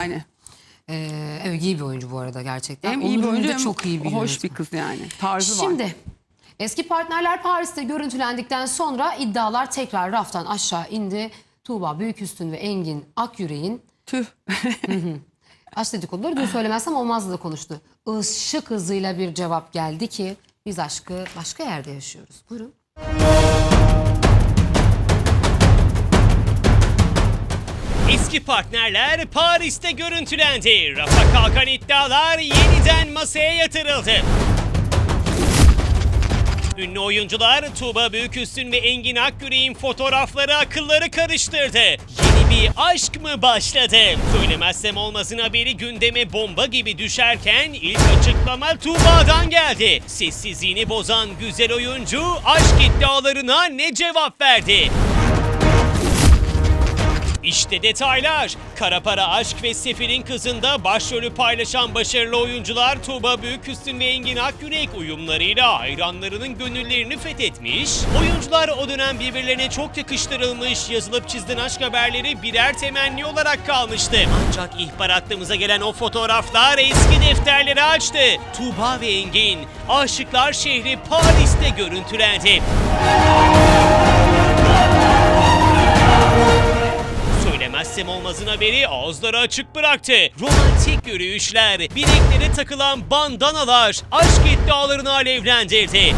Yani Ee, evet iyi bir oyuncu bu arada gerçekten. hem iyi bir Onur'un oyuncu da hem çok iyi bir hoş yönetmen. bir kız yani. Tarzı var. Şimdi eski partnerler Paris'te görüntülendikten sonra iddialar tekrar raftan aşağı indi. Tuğba Büyüküstün ve Engin Akyürek'in Tüh. aşk dedikoduları dün söylemezsem olmazdı da konuştu. Işık hızıyla bir cevap geldi ki biz aşkı başka yerde yaşıyoruz. Buyurun. Eski partnerler Paris'te görüntülendi. Rafa kalkan iddialar yeniden masaya yatırıldı. Ünlü oyuncular Tuğba Büyüküstün ve Engin Akgürek'in fotoğrafları akılları karıştırdı. Yeni bir aşk mı başladı? Söylemezsem olmasın haberi gündeme bomba gibi düşerken ilk açıklama Tuğba'dan geldi. Sessizliğini bozan güzel oyuncu aşk iddialarına ne cevap verdi? İşte detaylar. Kara Para Aşk ve Sefir'in kızında başrolü paylaşan başarılı oyuncular Tuğba Büyüküstün ve Engin Akgürek uyumlarıyla hayranlarının gönüllerini fethetmiş. Oyuncular o dönem birbirlerine çok yakıştırılmış, yazılıp çizilen aşk haberleri birer temenni olarak kalmıştı. Ancak ihbar hattımıza gelen o fotoğraflar eski defterleri açtı. Tuğba ve Engin, Aşıklar şehri Paris'te görüntülendi. Söylemezsem olmazın haberi ağızları açık bıraktı. Romantik yürüyüşler, bileklere takılan bandanalar aşk iddialarını alevlendirdi.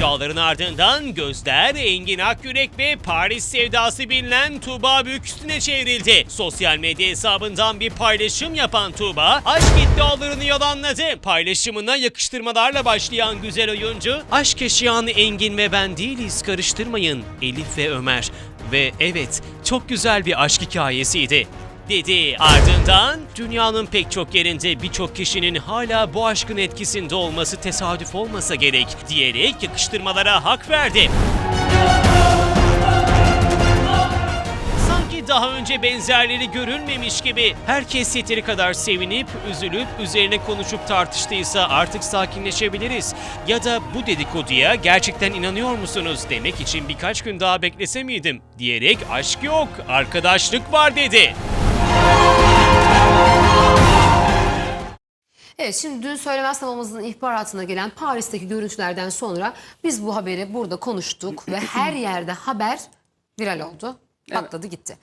İddiaların ardından gözler Engin Akyürek ve Paris sevdası bilinen Tuğba Büyüküstüne çevrildi. Sosyal medya hesabından bir paylaşım yapan Tuğba, aşk iddialarını yalanladı. Paylaşımına yakıştırmalarla başlayan güzel oyuncu, aşk yaşayan Engin ve ben değiliz karıştırmayın Elif ve Ömer. Ve evet, çok güzel bir aşk hikayesiydi dedi. Ardından dünyanın pek çok yerinde birçok kişinin hala bu aşkın etkisinde olması tesadüf olmasa gerek diyerek yakıştırmalara hak verdi. Daha önce benzerleri görülmemiş gibi herkes yeteri kadar sevinip, üzülüp, üzerine konuşup tartıştıysa artık sakinleşebiliriz. Ya da bu dedikoduya gerçekten inanıyor musunuz demek için birkaç gün daha beklese miydim diyerek aşk yok, arkadaşlık var dedi. Evet şimdi dün söylemezsem olmazın ihbaratına gelen Paris'teki görüntülerden sonra biz bu haberi burada konuştuk ve her yerde haber viral oldu. Patladı gitti.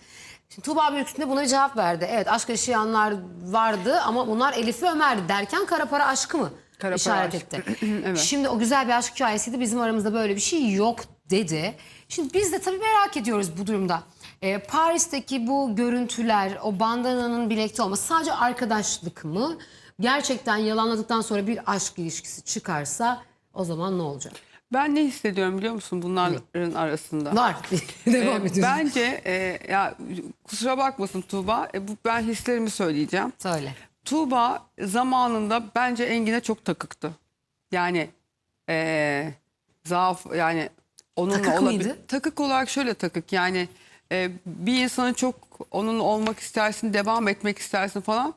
Şimdi Tuğba Büyüküstün de buna bir cevap verdi. Evet aşk yaşayanlar vardı ama bunlar Elif ve Ömer'di derken kara para aşkı mı Kara para işaret aşk. etti. Evet. Şimdi o güzel bir aşk hikayesiydi bizim aramızda böyle bir şey yok dedi. Şimdi biz de tabii merak ediyoruz bu durumda. Ee, Paris'teki bu görüntüler, o bandananın bilekte olması sadece arkadaşlık mı? Gerçekten yalanladıktan sonra bir aşk ilişkisi çıkarsa o zaman ne olacak? Ben ne hissediyorum biliyor musun bunların arasında? Var. Devam Ee, ediyoruz. bence e, ya kusura bakmasın Tuğba. e, bu ben hislerimi söyleyeceğim. Söyle. Tuğba zamanında bence Engin'e çok takıktı. Yani e, zaaf yani onunla Takık olabil- mıydı? Takık olarak şöyle takık yani e, bir insanı çok onun olmak istersin, devam etmek istersin falan.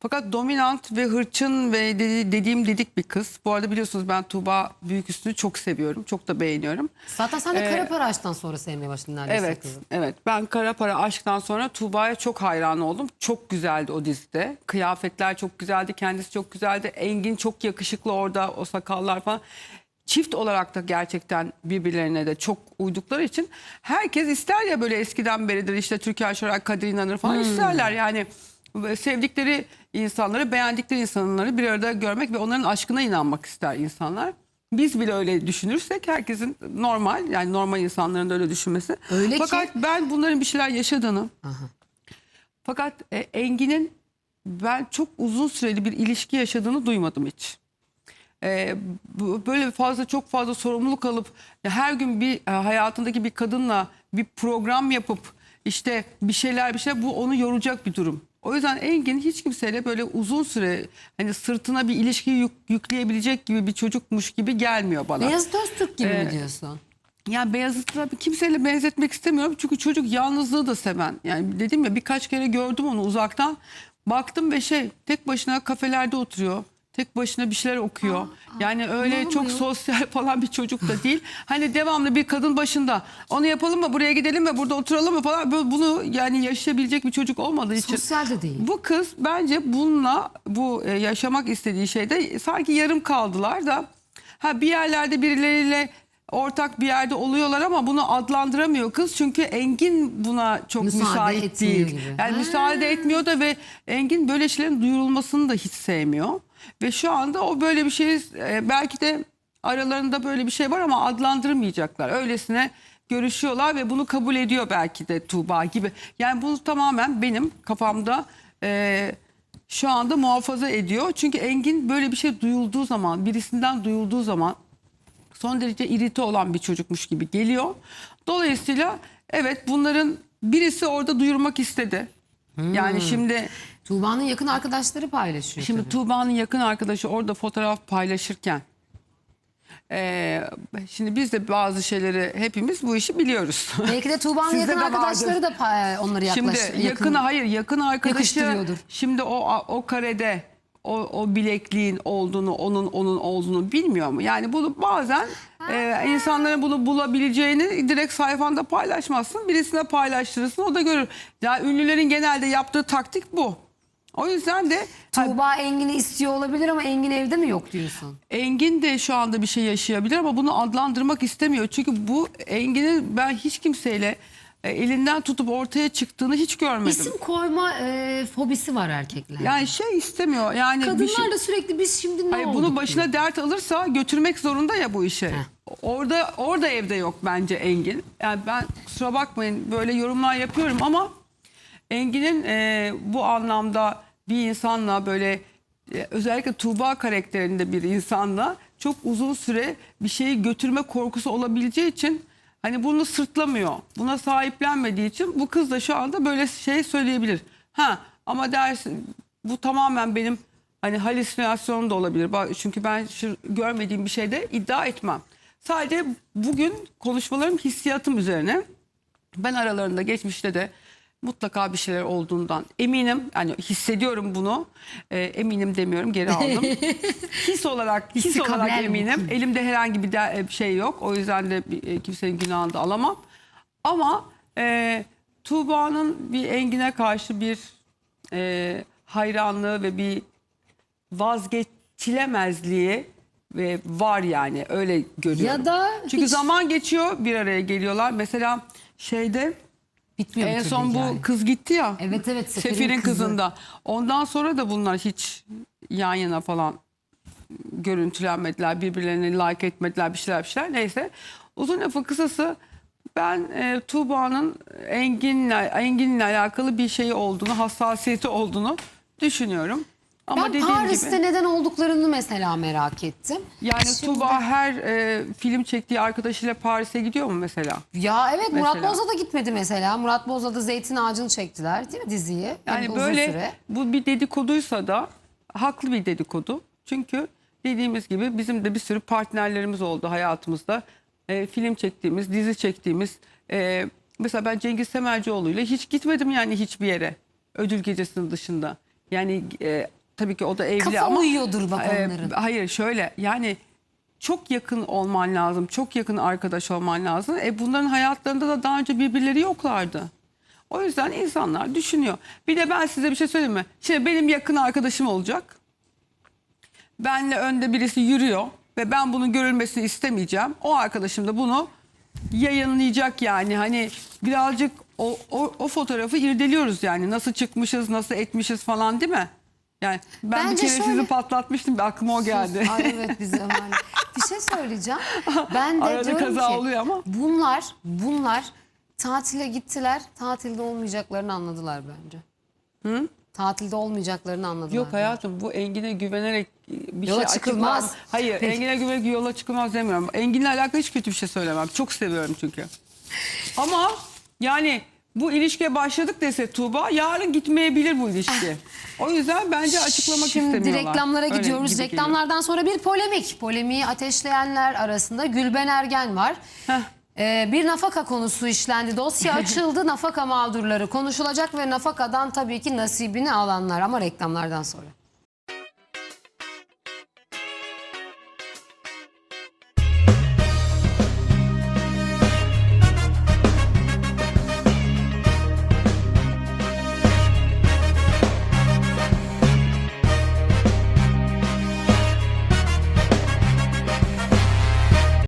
Fakat dominant ve hırçın ve dedi- dediğim dedik bir kız. Bu arada biliyorsunuz ben Tuğba Büyüküstü'nü çok seviyorum. Çok da beğeniyorum. Zaten sen de Ee, kara para aşktan sonra sevmeye başladın neredeyse Evet, kızı. evet. Ben Kara Para Aşk'tan sonra Tuğba'ya çok hayran oldum. Çok güzeldi o dizide. Kıyafetler çok güzeldi, kendisi çok güzeldi. Engin çok yakışıklı orada, o sakallar falan. Çift olarak da gerçekten birbirlerine de çok uydukları için herkes ister ya böyle eskiden beridir işte Türkan Şoray, Kadir İnanır falan isterler yani sevdikleri insanları, beğendikleri insanları bir arada görmek ve onların aşkına inanmak ister insanlar. Biz bile öyle düşünürsek herkesin normal yani normal insanların da öyle düşünmesi. Öyle ki- Fakat ben bunların bir şeyler yaşadığını fakat e, Engin'in ben çok uzun süreli bir ilişki yaşadığını duymadım hiç. E, bu- böyle fazla çok fazla sorumluluk alıp ya her gün bir e, hayatındaki bir kadınla bir program yapıp işte bir şeyler bir şey bu onu yoracak bir durum. O yüzden Engin hiç kimseyle böyle uzun süre hani sırtına bir ilişki yük- yükleyebilecek gibi bir çocukmuş gibi gelmiyor bana. Beyazıt Öztürk gibi Ee, mi diyorsun? Yani Beyazıt'ı kimseyle benzetmek istemiyorum. Çünkü çocuk yalnızlığı da seven. Yani dedim ya birkaç kere gördüm onu uzaktan. Baktım ve şey tek başına kafelerde oturuyor. Tek başına bir şeyler okuyor. yani öyle çok sosyal falan bir çocuk da değil. Hani devamlı bir kadın başında. Onu yapalım mı? Buraya gidelim mi? Burada oturalım mı falan. Böyle Bunu yani yaşayabilecek bir çocuk olmadığı için. Sosyal de değil. Bu kız bence bununla bu e, yaşamak istediği şeyde sanki yarım kaldılar da ha bir yerlerde birileriyle ortak bir yerde oluyorlar ama bunu adlandıramıyor kız çünkü Engin buna çok Müsaade müsait etmiyor değil. gibi. Yani müsaade etmiyor da ve Engin böyle şeylerin duyurulmasını da hiç sevmiyor. Ve şu anda o böyle bir şey e, belki de aralarında böyle bir şey var ama adlandırmayacaklar. Öylesine görüşüyorlar ve bunu kabul ediyor belki de Tuğba gibi. Yani bu tamamen benim kafamda e, şu anda muhafaza ediyor. Çünkü Engin böyle bir şey duyulduğu zaman, birisinden duyulduğu zaman son derece irite olan bir çocukmuş gibi geliyor. Dolayısıyla evet bunların birisi orada duyurmak istedi. Yani şimdi Tuğba'nın yakın arkadaşları paylaşıyor. Şimdi tabii. Tuğba'nın yakın arkadaşı orada fotoğraf paylaşırken eee, şimdi biz de bazı şeyleri hepimiz bu işi biliyoruz. Belki de Tuğba'nın yakın de vardır. arkadaşları da pa- onları yaklaş, Şimdi yakın, hayır yakın arkadaşı şimdi o o karede o, o bilekliğin olduğunu onun onun olduğunu bilmiyor mu? Yani bunu bazen e, insanların bunu bulabileceğini direkt sayfanda paylaşmazsın. Birisine paylaştırırsın o da görür. Ya ünlülerin genelde yaptığı taktik bu. O yüzden de ha, Tuğba Engin'i istiyor olabilir ama Engin evde mi yok diyorsun? Engin de şu anda bir şey yaşayabilir ama bunu adlandırmak istemiyor. Çünkü bu Engin'in ben hiç kimseyle e, elinden tutup ortaya çıktığını hiç görmedim. İsim koyma e, fobisi var erkekler. Yani şey istemiyor. Yani bir Kadınlar şey, da sürekli biz şimdi ne Hayır, olduk bunu başına dert alırsa götürmek zorunda ya bu işi. Heh. Orada orada evde yok bence Engin. Yani ben kusura bakmayın böyle yorumlar yapıyorum ama Engin'in e, bu anlamda bir insanla böyle e, özellikle Tuğba karakterinde bir insanla çok uzun süre bir şeyi götürme korkusu olabileceği için hani bunu sırtlamıyor. Buna sahiplenmediği için bu kız da şu anda böyle şey söyleyebilir. Ha ama dersin bu tamamen benim hani halüsinasyonum da olabilir. Çünkü ben şu görmediğim bir şeyde iddia etmem. Sadece bugün konuşmalarım hissiyatım üzerine. Ben aralarında geçmişte de mutlaka bir şeyler olduğundan eminim. Yani hissediyorum bunu. Ee, eminim demiyorum geri aldım. his olarak his olarak kabul mi? eminim. Elimde herhangi bir de- bir şey yok. O yüzden de e, kimsenin günahını da alamam. Ama e, Tuğba'nın bir Engin'e karşı bir e, hayranlığı ve bir vazgeçilemezliği ve var yani öyle görüyorum. Ya da Çünkü hiç- zaman geçiyor bir araya geliyorlar. Mesela şeyde Bitmiyor en bir son bu yani. kız gitti ya. Evet evet Sefir'in, Sefir'in kızı. kızında. Ondan sonra da bunlar hiç yan yana falan görüntülenmediler. Birbirlerini like etmediler bir şeyler bir şeyler. Neyse. Uzun lafın kısası ben e, Tuğba'nın Engin'le, Engin'le alakalı bir şey olduğunu, hassasiyeti olduğunu düşünüyorum. Ama Ben Paris'te gibi neden olduklarını mesela merak ettim. yani Şimdi- Tuğba her e, film çektiği arkadaşıyla Paris'e gidiyor mu mesela? Ya evet Murat Mesela. Boz'a da gitmedi mesela. Murat Boz'la da Zeytin Ağacı'nı çektiler değil mi diziyi? Hem Yani uzun böyle süre. bu bir dedikoduysa da haklı bir dedikodu. Çünkü dediğimiz gibi bizim de bir sürü partnerlerimiz oldu hayatımızda. Ee, film çektiğimiz, dizi çektiğimiz. e, mesela ben Cengiz Semercioğlu ile hiç gitmedim yani hiçbir yere. Ödül gecesinin dışında. Yani e, tabii ki o da evli Kafa ama. uyuyordur bak e, onların. hayır şöyle yani çok yakın olman lazım. Çok yakın arkadaş olman lazım. E bunların hayatlarında da daha önce birbirleri yoklardı. O yüzden insanlar düşünüyor. Bir de ben size bir şey söyleyeyim mi? Şimdi benim yakın arkadaşım olacak. Benle önde birisi yürüyor ve ben bunun görülmesini istemeyeceğim. O arkadaşım da bunu yayınlayacak yani. Hani birazcık o, o, o fotoğrafı irdeliyoruz yani. Nasıl çıkmışız, nasıl etmişiz falan değil mi? Yani ben Bence bir kere şöyle- sizi patlatmıştım. Aklıma o geldi. Ay evet bize yani. Bir şey söyleyeceğim. Ben de Arada diyorum kaza ki oluyor ama. bunlar bunlar tatile gittiler. Tatilde olmayacaklarını anladılar bence. Hı? Tatilde olmayacaklarını anladılar. Yok hayatım bu Engin'e güvenerek bir Yola şey çıkılmaz. açıklamam. Hayır Engin'e güvenerek yola çıkılmaz demiyorum. Engin'le alakalı hiç kötü bir şey söylemem. Çok seviyorum çünkü. Ama yani bu ilişkiye başladık dese Tuğba yarın gitmeyebilir bu ilişki. O yüzden bence açıklamak Şimdi istemiyorlar. reklamlara Öyle gidiyoruz. gibi geliyor. Reklamlardan sonra bir polemik. Polemiği ateşleyenler arasında Gülben Ergen var. Heh. Ee, bir nafaka konusu işlendi. Dosya açıldı. nafaka mağdurları konuşulacak ve nafakadan tabii ki nasibini alanlar ama reklamlardan sonra.